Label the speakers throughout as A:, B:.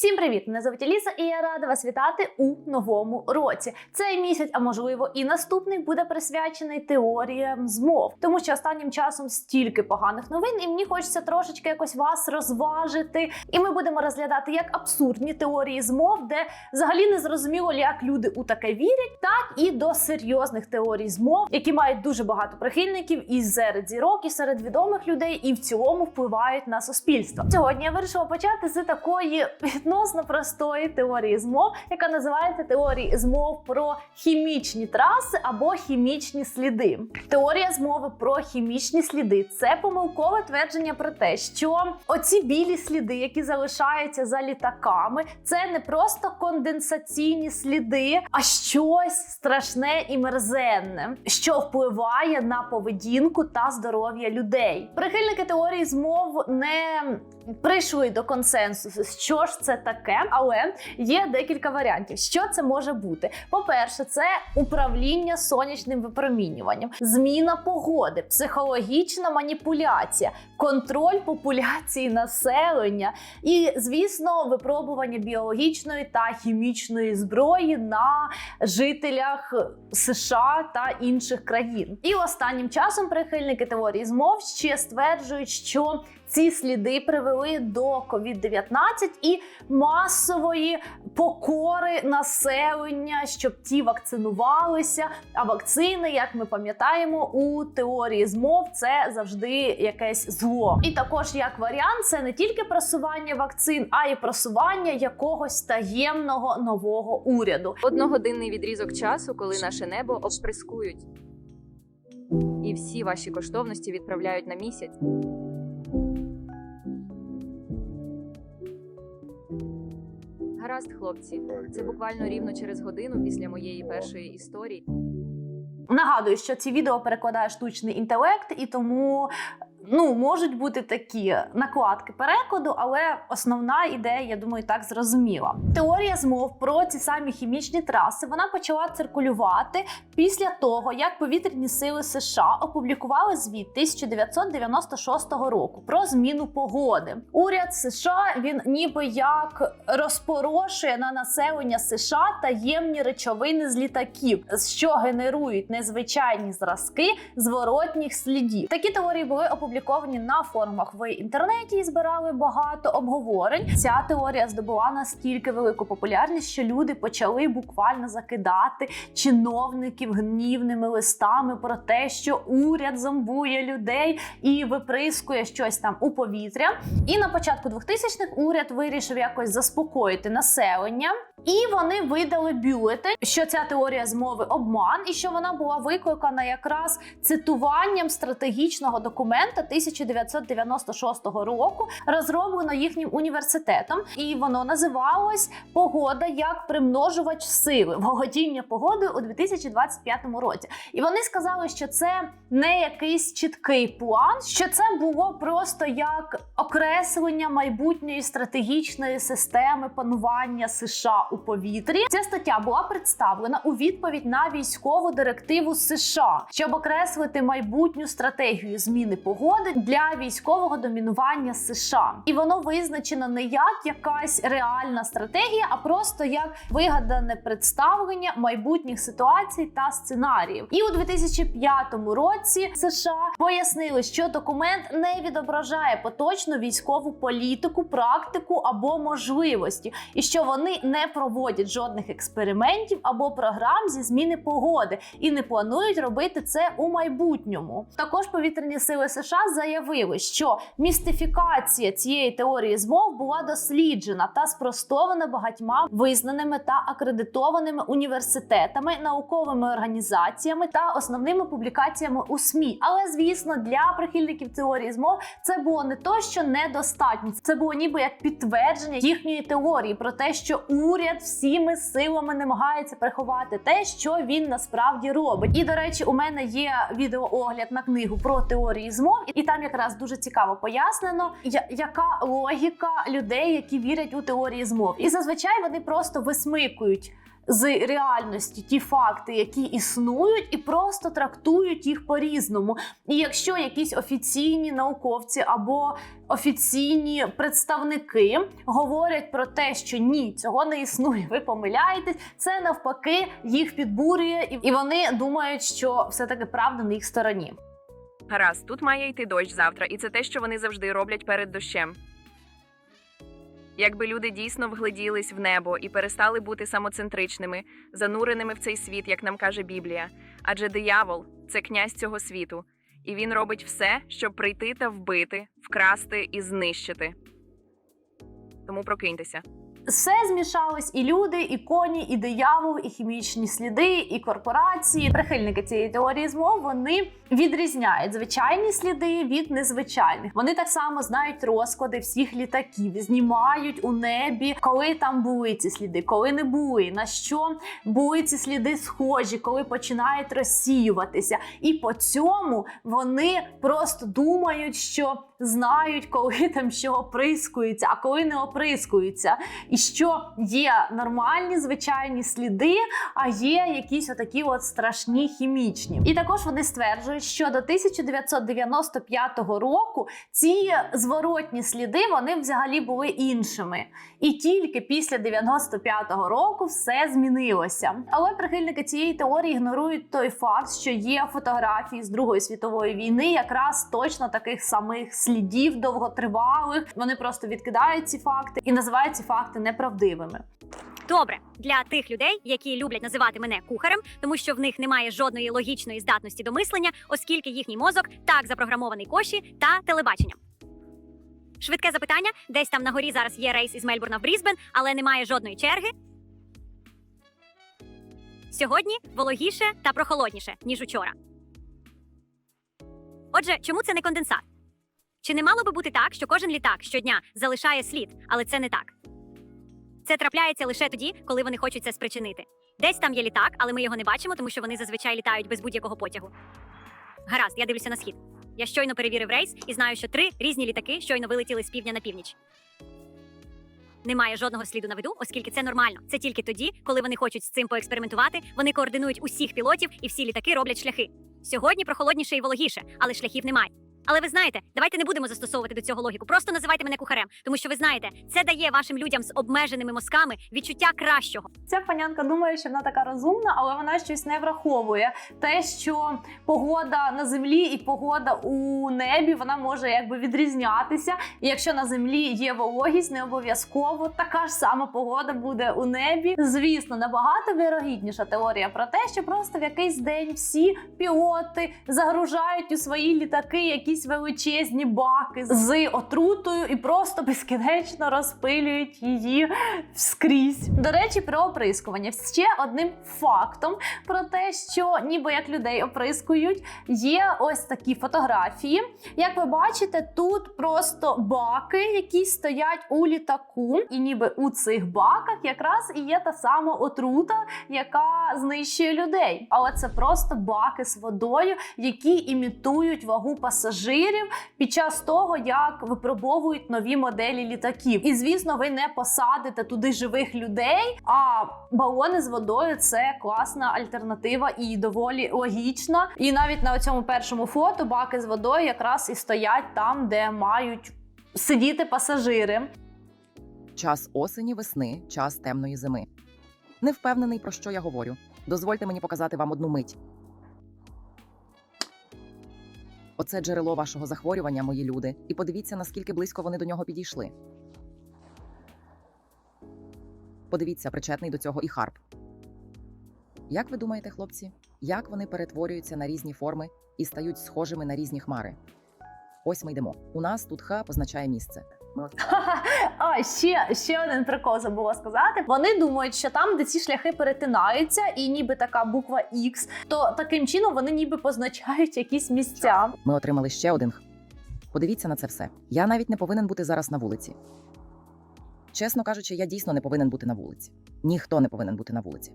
A: Всім привіт! Мене звуть Аліса, і я рада вас вітати у новому році. Цей місяць, а можливо і наступний, буде присвячений теоріям змов, тому що останнім часом стільки поганих новин, і мені хочеться трошечки якось вас розважити. І ми будемо розглядати як абсурдні теорії змов, де взагалі не зрозуміло, як люди у таке вірять, так і до серйозних теорій змов, які мають дуже багато прихильників і серед зірок, і серед відомих людей, і в цілому впливають на суспільство. Сьогодні я вирішила почати з такої відносно простої теорії змов, яка називається теорії змов про хімічні траси або хімічні сліди. Теорія змови про хімічні сліди це помилкове твердження про те, що оці білі сліди, які залишаються за літаками, це не просто конденсаційні сліди, а щось страшне і мерзенне, що впливає на поведінку та здоров'я людей. Прихильники теорії змов не прийшли до консенсусу, що ж це таке, але є декілька варіантів, що це може бути. По-перше, це управління сонячним випромінюванням, зміна погоди, психологічна маніпуляція, контроль популяції населення і, звісно, випробування біологічної та хімічної зброї на жителях США та інших країн. І останнім часом прихильники теорії змов ще стверджують, що ці сліди привели до COVID-19 і масової покори населення, щоб ті вакцинувалися. А вакцини, як ми пам'ятаємо, у теорії змов це завжди якесь зло. І також як варіант, це не тільки просування вакцин, а й просування якогось таємного нового уряду.
B: Одногодинний відрізок часу, коли наше небо обприскують. І всі ваші коштовності відправляють на місяць. Гаразд, хлопці, це буквально рівно через годину після моєї першої історії.
A: Нагадую, що ці відео перекладає штучний інтелект, і тому ну можуть бути такі накладки перекладу, але основна ідея, я думаю, так зрозуміла. Теорія змов про ці самі хімічні траси вона почала циркулювати після того, як повітряні сили США опублікували звіт 1996 року про зміну погоди. Уряд США він ніби як розпорошує на населення США таємні речовини з літаків, що генерують незвичайні зразки зворотніх слідів. Такі теорії були опубліковані на форумах в інтернеті і збирали багато обговорень. Ця теорія здобула настільки велику популярність, що люди почали буквально закидати чиновників гнівними листами про те, що уряд зомбує людей і виприскує щось там у повітря. І на початку 2000-х уряд вирішив якось заспокоїти населення. І вони видали бюлетень, що ця теорія змови обман, і що вона була викликана якраз цитуванням стратегічного документа 1996 року, розроблено їхнім університетом, і воно називалось Погода як примножувач сили, володіння погодою у 2025 році. І вони сказали, що це не якийсь чіткий план, що це було просто як окреслення майбутньої стратегічної системи панування США у повітрі. Ця стаття була представлена у відповідь на військову директиву США, щоб окреслити майбутню стратегію зміни погоди для військового домінування США. І воно визначено не як якась реальна стратегія, а просто як вигадане представлення майбутніх ситуацій та сценаріїв. І у 2005 році США пояснили, що документ не відображає поточну військову політику, практику або можливості, і що вони не проводять жодних експериментів або програм зі зміни погоди і не планують робити це у майбутньому. Також повітряні сили США заявили, що містифікація цієї теорії змов була досліджена та спростована багатьма визнаними та акредитованими університетами, науковими організаціями та основними публікаціями у СМІ. Але звісно, для прихильників теорії змов це було не то, що недостатньо, це було ніби як підтвердження їхньої теорії про те, що уряд всіми силами намагається приховати те, що він насправді робить. І до речі, у мене є відеоогляд на книгу про теорії змов, і там якраз дуже цікаво пояснено, яка логіка людей, які вірять у теорії змов. І зазвичай вони просто висмикують. З реальності ті факти, які існують, і просто трактують їх по-різному. І якщо якісь офіційні науковці або офіційні представники говорять про те, що ні, цього не існує, ви помиляєтесь, це навпаки їх підбурює, і- вони думають, що все таки правда на їх стороні.
B: Гаразд, тут має йти дощ завтра, і це те, що вони завжди роблять перед дощем. Якби люди дійсно вгледілись в небо і перестали бути самоцентричними, зануреними в цей світ, як нам каже Біблія. Адже диявол це князь цього світу, і він робить все, щоб прийти та вбити, вкрасти і знищити. Тому прокиньтеся.
A: Все змішалось і люди, і коні, і диявол, і хімічні сліди, і корпорації. Прихильники цієї теорії змов вони відрізняють звичайні сліди від незвичайних. Вони так само знають розклади всіх літаків, знімають у небі, коли там були ці сліди, коли не були, на що були ці сліди схожі, коли починають розсіюватися. І по цьому вони просто думають, що знають, коли там що оприскується, а коли не оприскується. І що є нормальні звичайні сліди, а є якісь отакі от страшні хімічні. І також вони стверджують, що до 1995 року ці зворотні сліди вони взагалі були іншими. І тільки після 95-го року все змінилося. Але прихильники цієї теорії ігнорують той факт, що є фотографії з Другої світової війни, якраз точно таких самих слідів довготривалих. Вони просто відкидають ці факти і називають ці факти неправдивими.
C: Добре для тих людей, які люблять називати мене кухарем, тому що в них немає жодної логічної здатності до мислення, оскільки їхній мозок так запрограмований коші та телебаченням. Швидке запитання: десь там на горі зараз є рейс із Мельбурна в Брізбен, але немає жодної черги. Сьогодні вологіше та прохолодніше, ніж учора. Отже, чому це не конденсат? Чи не мало би бути так, що кожен літак щодня залишає слід, але це не так? Це трапляється лише тоді, коли вони хочуть це спричинити. Десь там є літак, але ми його не бачимо, тому що вони зазвичай літають без будь-якого потягу. Гаразд, я дивлюся на схід. Я щойно перевірив рейс і знаю, що три різні літаки щойно вилетіли з півдня на північ. Немає жодного сліду на виду, оскільки це нормально. Це тільки тоді, коли вони хочуть з цим поекспериментувати, вони координують усіх пілотів і всі літаки роблять шляхи. Сьогодні прохолодніше і вологіше, але шляхів немає. Але ви знаєте, давайте не будемо застосовувати до цього логіку. Просто називайте мене кухарем, тому що ви знаєте, це дає вашим людям з обмеженими мозками відчуття кращого.
A: Ця панянка думає, що вона така розумна, але вона щось не враховує. Те, що погода на землі і погода у небі, вона може якби відрізнятися. І якщо на землі є вологість, не обов'язково така ж сама погода буде у небі. Звісно, набагато вірогідніша теорія про те, що просто в якийсь день всі пілоти загружають у свої літаки якісь величезні баки з отрутою і просто безкінечно розпилюють її скрізь. До речі, про оприскування. Ще одним фактом про те, що ніби як людей оприскують, є ось такі фотографії. Як ви бачите, тут просто баки, які стоять у літаку, і ніби у цих баках якраз і є та сама отрута, яка знищує людей. Але це просто баки з водою, які імітують вагу пасажирів під час того, як випробовують нові моделі літаків. І звісно, ви не посадите туди живих людей. А балони з водою це класна альтернатива і доволі логічна. І навіть на цьому першому фото баки з водою якраз і стоять там, де мають сидіти пасажири.
D: Час осені, весни, час темної зими. Не впевнений, про що я говорю. Дозвольте мені показати вам одну мить. Оце джерело вашого захворювання, мої люди, і подивіться, наскільки близько вони до нього підійшли. Подивіться, причетний до цього і харп. Як ви думаєте, хлопці, як вони перетворюються на різні форми і стають схожими на різні хмари? Ось ми йдемо. У нас тут ха позначає місце.
A: А ще, ще один прикол забула сказати. Вони думають, що там, де ці шляхи перетинаються, і ніби така буква X, то таким чином вони ніби позначають якісь місця.
D: Ми отримали ще один. Подивіться на це все. Я навіть не повинен бути зараз на вулиці. Чесно кажучи, я дійсно не повинен бути на вулиці. Ніхто не повинен бути на вулиці.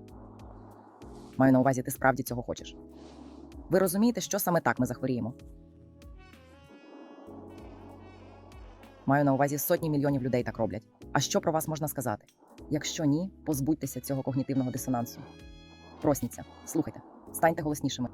D: Маю на увазі, ти справді цього хочеш. Ви розумієте, що саме так ми захворіємо? Маю на увазі сотні мільйонів людей так роблять. А що про вас можна сказати? Якщо ні, позбудьтеся цього когнітивного дисонансу. Просніться, слухайте, станьте голоснішими.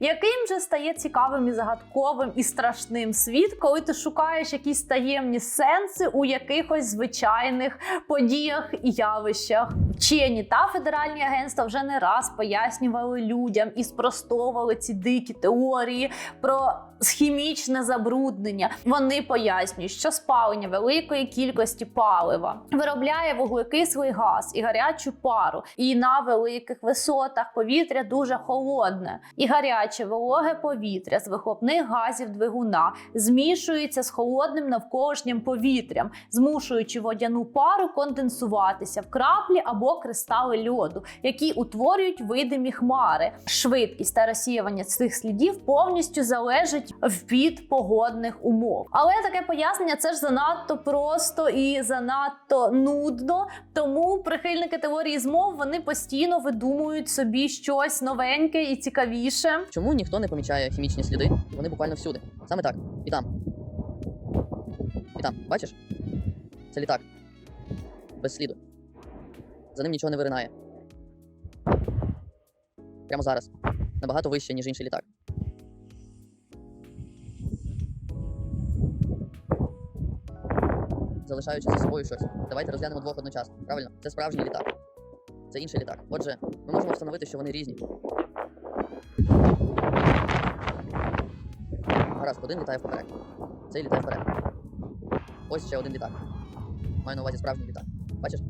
A: Яким же стає цікавим і загадковим і страшним світ, коли ти шукаєш якісь таємні сенси у якихось звичайних подіях і явищах? Вчені та федеральні агентства вже не раз пояснювали людям і спростовували ці дикі теорії про хімічне забруднення. Вони пояснюють, що спалення великої кількості палива виробляє вуглекислий газ і гарячу пару, і на великих висотах повітря дуже холодне, і гаряче вологе повітря з вихлопних газів двигуна змішується з холодним навколишнім повітрям, змушуючи водяну пару конденсуватися в краплі або кристали льоду, які утворюють видимі хмари. Швидкість та розсіювання цих слідів повністю залежить від погодних умов. Але таке пояснення це ж занадто просто і занадто нудно. Тому прихильники теорії змов вони постійно видумують собі щось новеньке і цікавіше.
E: Чому ніхто не помічає хімічні сліди? Вони буквально всюди. Саме так. І там. І там. Бачиш? Це літак. Без сліду. За ним нічого не виринає. Прямо зараз. Набагато вище, ніж інший літак. Залишаючи за собою щось. Давайте розглянемо двох одночасно. Правильно? Це справжній літак. Це інший літак. Отже, ми можемо встановити, що вони різні. Гаразд, один літає вперед. Цей літає вперед. Ось ще один літак. Маю на увазі справжній літак. Бачиш?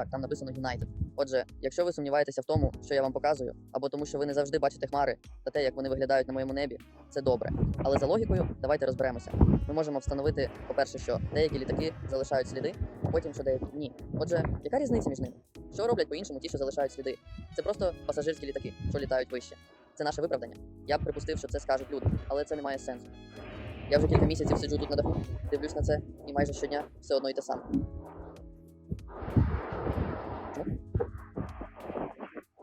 E: Так, там написано United. Отже, якщо ви сумніваєтеся в тому, що я вам показую, або тому, що ви не завжди бачите хмари та те, як вони виглядають на моєму небі, це добре. Але за логікою, давайте розберемося. Ми можемо встановити, по-перше, що деякі літаки залишають сліди, а потім, що деякі ні. Отже, яка різниця між ними? Що роблять по-іншому ті, що залишають сліди? Це просто пасажирські літаки, що літають вище. Це наше виправдання. Я б припустив, що це скажуть люди, але це не має сенсу. Я вже кілька місяців сиджу тут на даху, дивлюсь на це, і майже щодня все одно й те саме.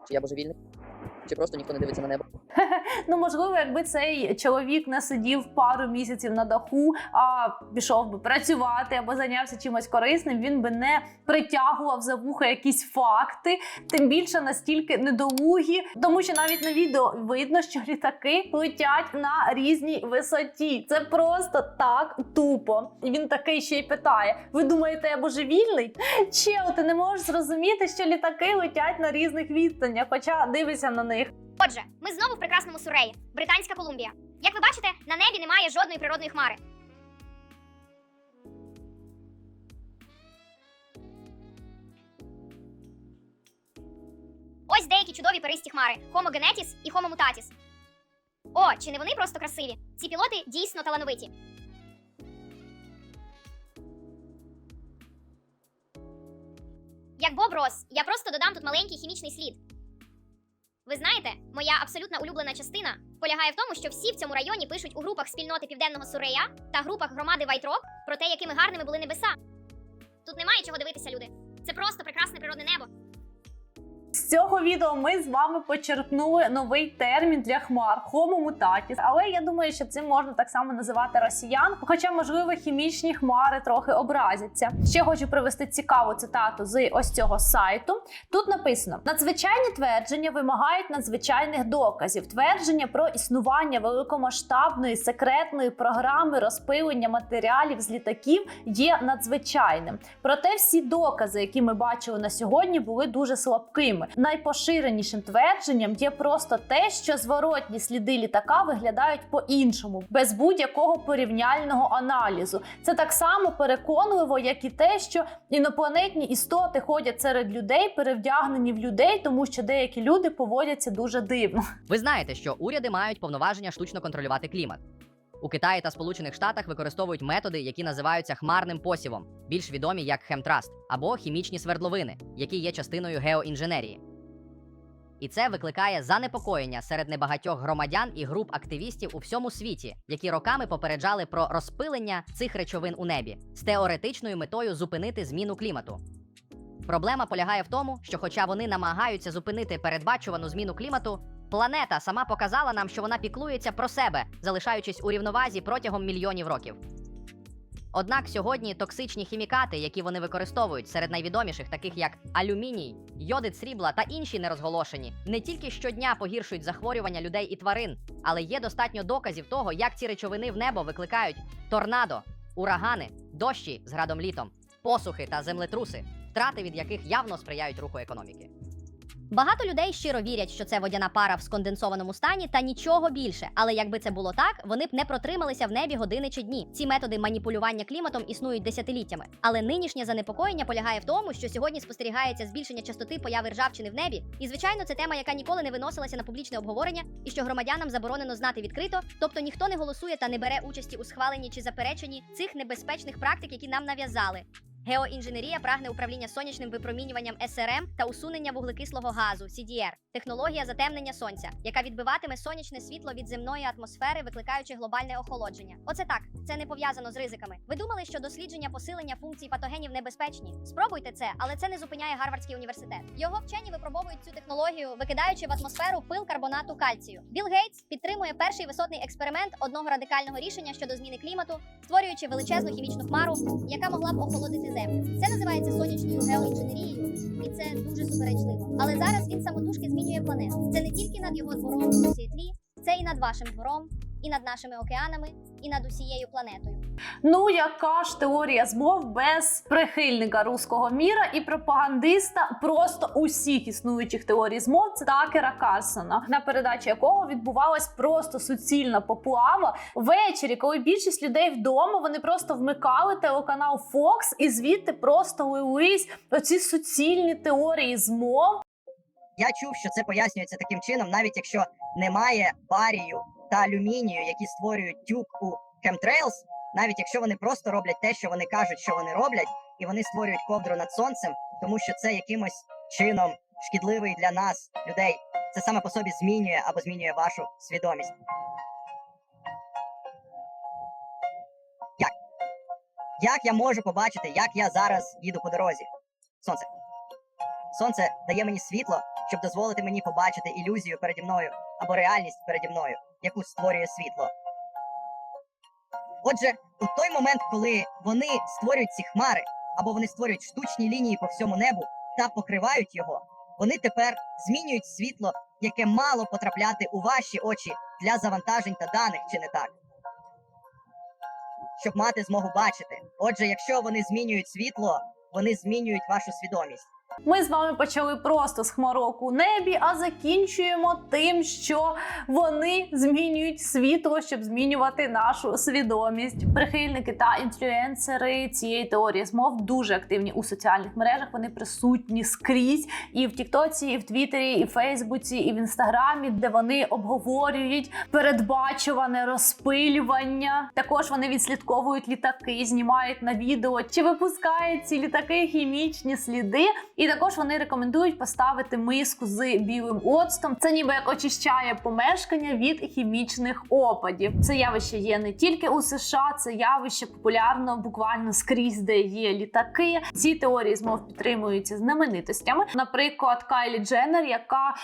E: Чи я божевільний? Чи просто ніхто не дивиться на небо?
A: Ну, можливо, якби цей чоловік не сидів пару місяців на даху, а пішов би працювати або зайнявся чимось корисним, він би не притягував за вуха якісь факти, тим більше настільки недолугі, тому що навіть на відео видно, що літаки летять на різній висоті. Це просто так тупо. І він такий ще й питає: Ви думаєте, я божевільний? Чел, ти не можеш зрозуміти, що літаки летять на різних відстанях, хоча дивишся на них.
F: Отже, ми знову в прекрасному Суреї, Британська Колумбія. Як ви бачите, на небі немає жодної природної хмари. Ось деякі чудові перисті хмари Homo genetis і Homo mutatis. О, чи не вони просто красиві? Ці пілоти дійсно талановиті. Як Боб Рос, я просто додам тут маленький хімічний слід. Ви знаєте, моя абсолютно улюблена частина полягає в тому, що всі в цьому районі пишуть у групах спільноти Південного Сурея та групах громади Вайтрок про те, якими гарними були небеса. Тут немає чого дивитися, люди. Це просто прекрасне природне небо.
A: З цього відео ми з вами почерпнули новий термін для хмар Homo mutatis. Але я думаю, що цим можна так само називати росіян. Хоча, можливо, хімічні хмари трохи образяться. Ще хочу привести цікаву цитату з ось цього сайту. Тут написано: надзвичайні твердження вимагають надзвичайних доказів. Твердження про існування великомасштабної секретної програми розпилення матеріалів з літаків є надзвичайним. Проте всі докази, які ми бачили на сьогодні, були дуже слабкими. Найпоширенішим твердженням є просто те, що зворотні сліди літака виглядають по-іншому, без будь-якого порівняльного аналізу. Це так само переконливо, як і те, що інопланетні істоти ходять серед людей, перевдягнені в людей, тому що деякі люди поводяться дуже дивно.
G: Ви знаєте, що уряди мають повноваження штучно контролювати клімат. У Китаї та Сполучених Штатах використовують методи, які називаються хмарним посівом, більш відомі як хемтраст, або хімічні свердловини, які є частиною геоінженерії. І це викликає занепокоєння серед небагатьох громадян і груп активістів у всьому світі, які роками попереджали про розпилення цих речовин у небі з теоретичною метою зупинити зміну клімату. Проблема полягає в тому, що, хоча вони намагаються зупинити передбачувану зміну клімату, Планета сама показала нам, що вона піклується про себе, залишаючись у рівновазі протягом мільйонів років. Однак сьогодні токсичні хімікати, які вони використовують серед найвідоміших, таких як алюміній, йодит срібла та інші нерозголошені, не тільки щодня погіршують захворювання людей і тварин, але є достатньо доказів того, як ці речовини в небо викликають торнадо, урагани, дощі з градом літом, посухи та землетруси, втрати від яких явно сприяють руху економіки.
F: Багато людей щиро вірять, що це водяна пара в сконденсованому стані та нічого більше. Але якби це було так, вони б не протрималися в небі години чи дні. Ці методи маніпулювання кліматом існують десятиліттями. Але нинішнє занепокоєння полягає в тому, що сьогодні спостерігається збільшення частоти появи ржавчини в небі. І звичайно, це тема, яка ніколи не виносилася на публічне обговорення, і що громадянам заборонено знати відкрито, тобто ніхто не голосує та не бере участі у схваленні чи запереченні цих небезпечних практик, які нам нав'язали. Геоінженерія прагне управління сонячним випромінюванням СРМ та усунення вуглекислого газу CDR – технологія затемнення сонця, яка відбиватиме сонячне світло від земної атмосфери, викликаючи глобальне охолодження. Оце так, це не пов'язано з ризиками. Ви думали, що дослідження посилення функцій патогенів небезпечні? Спробуйте це, але це не зупиняє Гарвардський університет. Його вчені випробовують цю технологію, викидаючи в атмосферу пил карбонату кальцію. Білл Гейтс підтримує перший висотний експеримент одного радикального рішення щодо зміни клімату, створюючи величезну хімічну хмару, яка могла б охолодити землю. Це називається сонячною геоінженерією, і це дуже суперечливо. Але зараз він самотужки змінює планету. Це не тільки над його двором у світлі, це і над вашим двором, і над нашими океанами, і над усією планетою.
A: Ну, яка ж теорія змов без прихильника руського міра і пропагандиста просто усіх існуючих теорій змов це Такера Карлсона, на передачі якого відбувалась просто суцільна поплава. Ввечері, коли більшість людей вдома, вони просто вмикали телеканал Fox і звідти просто лились оці суцільні теорії змов.
H: Я чув, що це пояснюється таким чином, навіть якщо немає барію та алюмінію, які створюють тюк у chemtrails, навіть якщо вони просто роблять те, що вони кажуть, що вони роблять, і вони створюють ковдру над сонцем, тому що це якимось чином шкідливий для нас, людей. Це саме по собі змінює або змінює вашу свідомість. Як? Як я можу побачити, як я зараз їду по дорозі? Сонце. Сонце дає мені світло, щоб дозволити мені побачити ілюзію переді мною або реальність переді мною, яку створює світло. Отже, у той момент, коли вони створюють ці хмари, або вони створюють штучні лінії по всьому небу та покривають його, вони тепер змінюють світло, яке мало потрапляти у ваші очі для завантажень та даних, чи не так? Щоб мати змогу бачити. Отже, якщо вони змінюють світло, вони змінюють вашу свідомість.
A: Ми з вами почали просто з хмарок у небі, а закінчуємо тим, що вони змінюють світло, щоб змінювати нашу свідомість. Прихильники та інфлюенсери цієї теорії змов дуже активні у соціальних мережах. Вони присутні скрізь і в Тіктоці, і в Твіттері, і в Фейсбуці, і в Інстаграмі, де вони обговорюють передбачуване розпилювання. Також вони відслідковують літаки, знімають на відео, чи випускають ці літаки хімічні сліди. І також вони рекомендують поставити миску з білим оцтом. Це ніби як очищає помешкання від хімічних опадів. Це явище є не тільки у США, це явище популярно буквально скрізь, де є літаки. Ці теорії змов підтримуються знаменитостями. Наприклад, Кайлі Дженнер, яка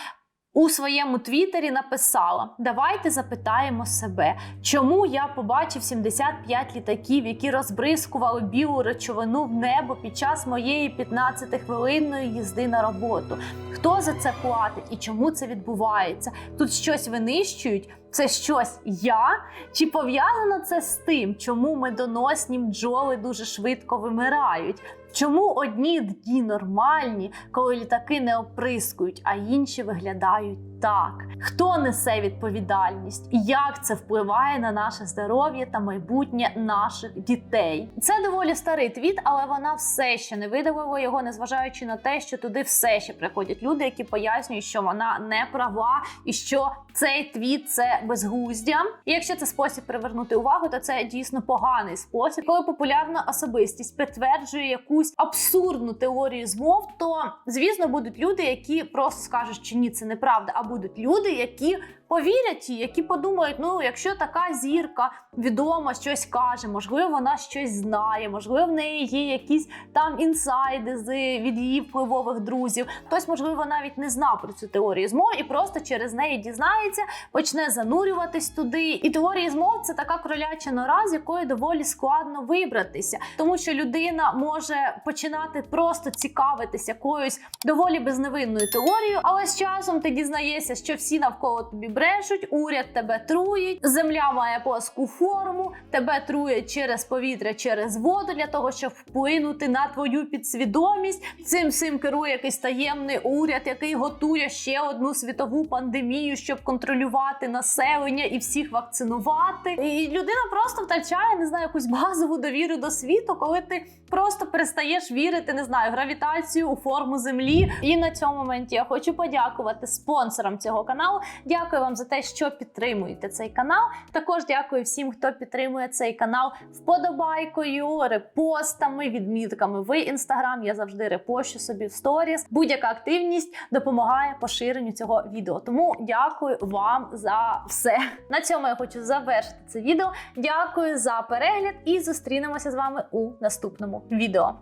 A: у своєму твіттері написала: Давайте запитаємо себе, чому я побачив 75 літаків, які розбризкували білу речовину в небо під час моєї 15-хвилинної їзди на роботу. Хто за це платить і чому це відбувається? Тут щось винищують. Це щось я? Чи пов'язано це з тим, чому медоносні бджоли дуже швидко вимирають? Чому одні дні нормальні, коли літаки не оприскують, а інші виглядають так? Хто несе відповідальність? І як це впливає на наше здоров'я та майбутнє наших дітей? Це доволі старий твіт, але вона все ще не видавила його, незважаючи на те, що туди все ще приходять люди, які пояснюють, що вона не права і що цей твіт це безглуздя. І якщо це спосіб привернути увагу, то це дійсно поганий спосіб. Коли популярна особистість підтверджує якусь абсурдну теорію змов, то звісно будуть люди, які просто скажуть, що ні, це неправда. А будуть люди, які повірять, ті, які подумають, ну якщо така зірка відома щось каже, можливо, вона щось знає, можливо, в неї є якісь там інсайди з від її впливових друзів. Хтось, можливо, навіть не знав про цю теорію змов і просто через неї дізнається, почне занурюватись туди. І теорії змов це така кроляча нора, з якої доволі складно вибратися, тому що людина може починати просто цікавитись якоюсь доволі безневинною теорією, але з часом ти дізнаєшся, що всі навколо тобі брешуть, уряд тебе труїть, земля має плоску форму, тебе труять через повітря, через воду для того, щоб вплинути на твою підсвідомість. Цим всім керує якийсь таємний уряд, який готує ще одну світову пандемію, щоб контролювати населення і всіх вакцинувати. І людина просто втрачає не знаю якусь базову довіру до світу, коли ти просто перестаєш вірити, не знаю, гравітацію у форму землі. І на цьому моменті я хочу подякувати спонсорам цього каналу. Дякую вам за те, що підтримуєте цей канал. Також дякую всім, хто підтримує цей канал вподобайкою, репостами, відмітками в інстаграм. Я завжди репощу собі в сторіс. Будь-яка активність допомагає поширенню цього відео. Тому дякую вам за все. На цьому я хочу завершити це відео. Дякую за перегляд і зустрінемося з вами у наступному відео.